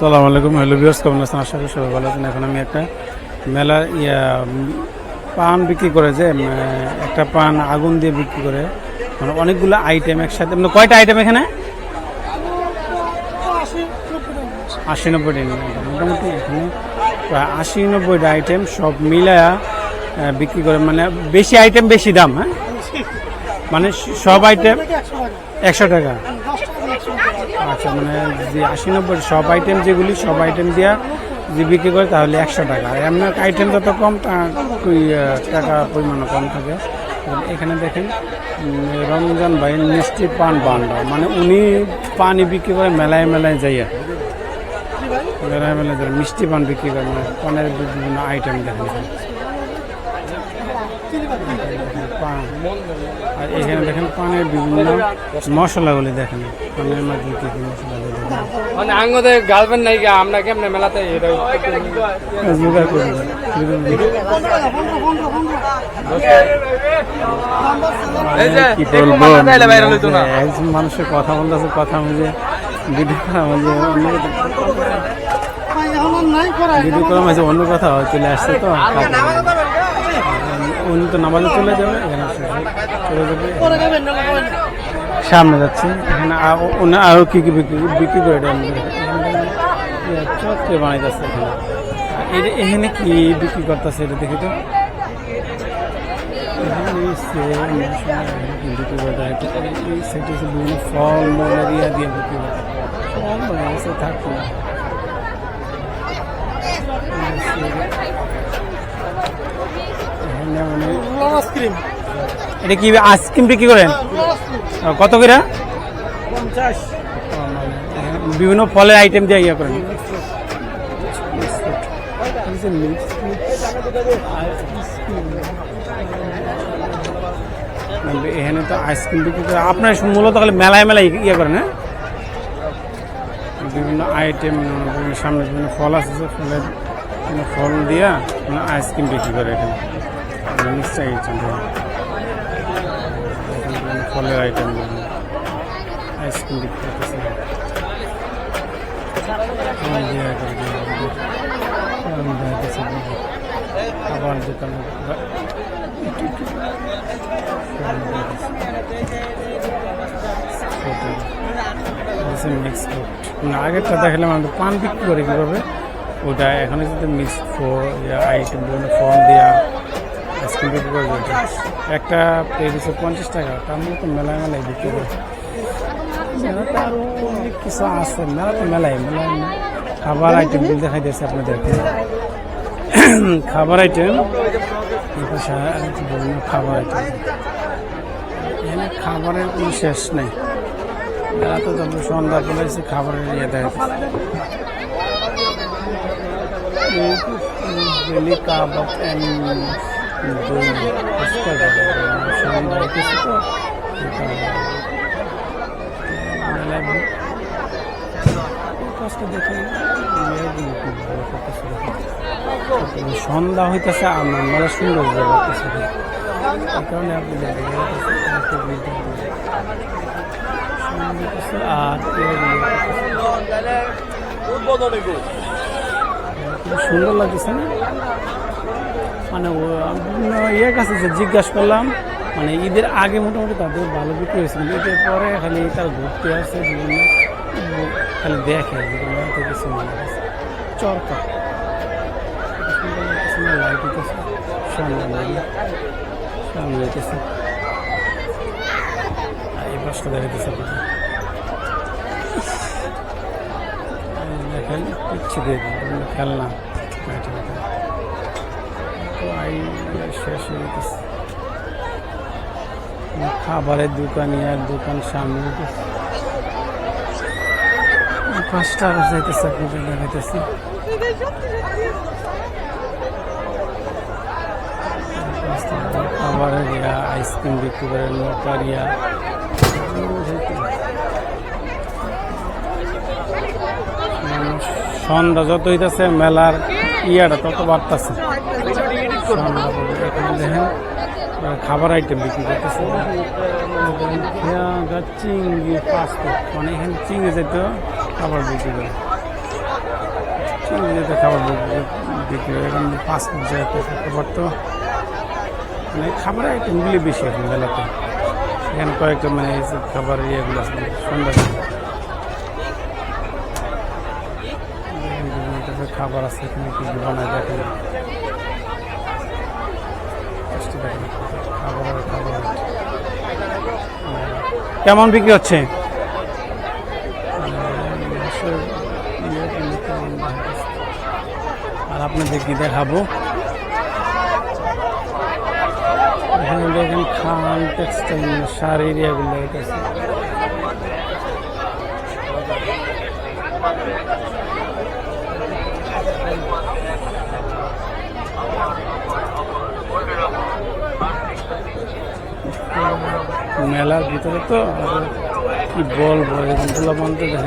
সালাম আলাইকুম। হ্যালো বিয়ার্স কেমন আছেন? আশা করি সবাই ভালো আছেন। এখন আমি একটা মেলা ইয়া পান বিক্রি করে যে একটা পান আগুন দিয়ে বিক্রি করে। মানে অনেকগুলো আইটেম একসাথে মানে কয়টা আইটেম এখানে? আশি নব্বইটা মোটামুটি এখানে প্রায় আশি নব্বইটা আইটেম সব মিলায়া বিক্রি করে। মানে বেশি আইটেম বেশি দাম হ্যাঁ? মানে সব আইটেম একশো টাকা। আচ্ছা মানে যে আশি নব্বই, সব আইটেম যেগুলি, সব আইটেম দিয়া যে বিক্রি করে, তাহলে একশো টাকা। আর এমনি আইটেম যত কম টাকা পরিমাণও কম থাকে। এখানে দেখেন রমজান ভাই মিষ্টি পান বান্ডা। মানে উনি পানি বিক্রি করে, মেলায় মেলায় যাইয়া। মেলায় মেলায় যায় মিষ্টি পান বিক্রি করে মানে পানের বিভিন্ন আইটেম দেখেন। পান আর এখানে দেখেন পানের বিভিন্ন মশলাগুলি দেখেন পানের মধ্যে কি কি মশলাগুলি দেখেন। মানে আঙ্গদের গার্লফ্রেন্ড নাই গা আমরা কেমনে মেলাতে জোগাড় করে কি বলব একজন মানুষের কথা বলতেছে কথা বুঝে ভিডিও করা মাঝে অন্য ভিডিও করা মাঝে অন্য কথা হয়, চলে আসছে তো। উনি তো নামাজে চলে যাবে, এখানে চলে যাবে। সামনে যাচ্ছে। এখানে আ- অন্য আরও কি কি বিক্রি বিক্রি করে চক্রে বানাইতেছে এখানে। এখানে কি বিক্রি করতেছে এটা দেখি তো। বিক্রি মানে এটা কি আইসক্রিম বিক্রি করেন? কত করে? মানে বিভিন্ন ফলের আইটেম দিয়ে ইয়ে করেন। মানে এখানে তো আইসক্রিম বিক্রি করে আপনার মূলত খালি মেলায় মেলায় ইয়ে করেন হ্যাঁ? বিভিন্ন আইটেম সামনে বিভিন্ন ফল আছে যে ফলের ফল দিয়া মানে আইসক্রিম বিক্রি করে এখানে। আইটেম ফলের আইটেম আইসক্রিম বিক্রি দোকান মিক্স আগেরটা দেখালাম আমি পান বিক্রি করে কীভাবে ওটা এখানে যদি মিক্স আইটেম বিভিন্ন দেওয়া ওটা একটা হচ্ছে পঞ্চাশ টাকা, তার মধ্যে মেলায় মেলায় বিক্রি করে মেলাতে আরও অনেক কিছু আছে মেলা তো মেলায় মেলায় খাবার আইটেম দেখাই দিয়েছে আপনাদেরকে। খাবার আইটেম খাবার আইটেম এখানে খাবারের কোনো শেষ নেই। মেলা তো সন্ধ্যা করে এসে খাবারের ইয়ে দেয় দই সন্ধ্যা হইতেছে আমার সুন্দর লাগতেছে কারণে সুন্দর লাগতেছে না? মানে বিভিন্ন ইয়ে কাছে যে জিজ্ঞাসা করলাম মানে ঈদের আগে মোটামুটি তাদের ভালো বিক্রি হয়েছে, কিন্তু ঈদের পরে খালি তার ঘুরতে আসে, বিভিন্ন খালি দেখে খেলনা। খাবারের দোকান ইয়ার দোকান সামনে পাঁচটা আরও আপনাদের দেখাইতেছে খাবারের আইসক্রিম বিক্রি করে নৌকার সন্ধ্যা যত হইতেছে, মেলার ইয়াটা তত বাড়তেছে সন্ধ্যা দেখেন খাবার আইটেম বিক্রি করতেছে। চিংড়ি, পাঁচটা। মানে এখানে চিংড়ি যেত খাবার বিক্রি করে। চিংড়িতে খাবার বিক্রি- হয় এখন পাঁচ পর্যায়ে খাবার তো মানে খাবারের আইটেমগুলি বেশি এখন মেলাতে এখানে কয়েকটা মানে খাবারের ইয়েগুলো আছে সুন্দর বিভিন্ন টাইপের খাবার আছে এখানে কি বানায় দেখেন। কেমন বিক্রি হচ্ছে? আর আপনাদের কি দেখাবো? এখানে দেখেন খান টেক্সটাইল সার এরিয়াগুলো আছে মেলার ভিতরে তো কি বলব এরকম পোলাপান দেখেন।